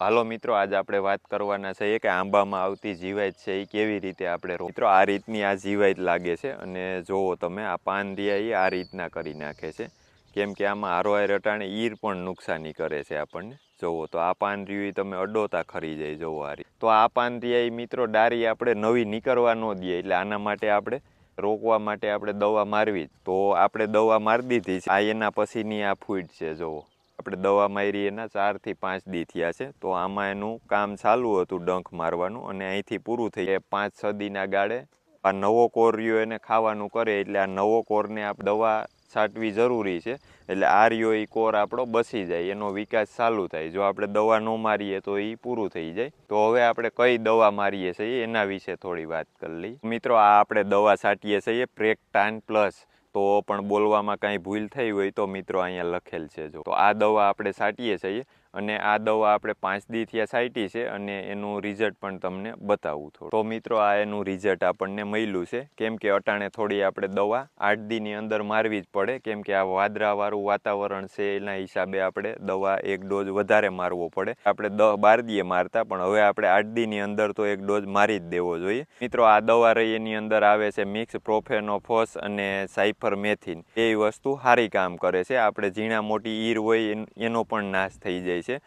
હાલો મિત્રો, આજે આપણે વાત કરવાના છે કે આંબામાં આવતી જીવાત છે એ કેવી રીતે આપણે મિત્રો, આ રીતની આ જીવાત લાગે છે અને જોવો તમે, આ પાન આ રીતના કરી નાખે છે. કેમ કે આમાં હારોહાર રટાણે ઈર પણ નુકસાની કરે છે આપણને. જોવો તો આ પાન તમે અડોતા ખરી જાય જોવો આ રીત. તો આ પાન મિત્રો ડારી આપણે નવી નીકળવા ન દઈએ, એટલે આના માટે આપણે રોકવા માટે આપણે દવા મારવી. તો આપણે દવા મારી દીધી છે. આ એના પછીની આ ફૂટ છે, જોવો. આપણે દવા મારી એના ચારથી પાંચ દી થયા છે. તો આમાં એનું કામ ચાલુ હતું ડંખ મારવાનું અને અહીંથી પૂરું થઈ જાય પાંચ, છ દીના ગાળે. આ નવો કોર રહ્યો એને ખાવાનું કરે એટલે આ નવો કોરને આપ દવા છાંટવી જરૂરી છે. એટલે આ રહ્યો એ કોર આપણો બસી જાય, એનો વિકાસ ચાલુ થાય. જો આપણે દવા ન મારીએ તો એ પૂરું થઈ જાય. તો હવે આપણે કઈ દવા મારીએ છીએ એના વિશે થોડી વાત કરી લઈએ. મિત્રો, આ આપણે દવા છાંટીએ છીએ પ્રેક્ટાન પ્લસ. તો પણ બોલવામાં કાંઈ ભૂલ થઈ હોય તો મિત્રો અહીંયા લખેલ છે જો. તો આ દવા આપણે છાંટીએ છીએ. અને આ દવા આપણે પાંચ દી થયા છે અને એનું રિઝલ્ટ પણ તમને બતાવું થોડું. તો મિત્રો, આ એનું રિઝલ્ટ આપણને મળ્યું છે. કેમ કે અટાણે થોડી આપણે દવા આઠ દીની અંદર મારવી જ પડે. કેમ કે આ વાદળાવાળું વાતાવરણ છે, એના હિસાબે આપણે દવા એક ડોઝ વધારે મારવો પડે. આપણે દસ બાર દીએ મારતા, પણ હવે આપણે આઠ દીની અંદર તો એક ડોઝ મારી જ દેવો જોઈએ. મિત્રો, આ દવા રહી એની અંદર આવે છે મિક્સ પ્રોફેનોફોસ અને સાઇફર મેથિન એ વસ્તુ સારી કામ કરે છે. આપણે ઝીણા મોટી ઈર હોય એનો પણ નાશ થઈ જાય છે.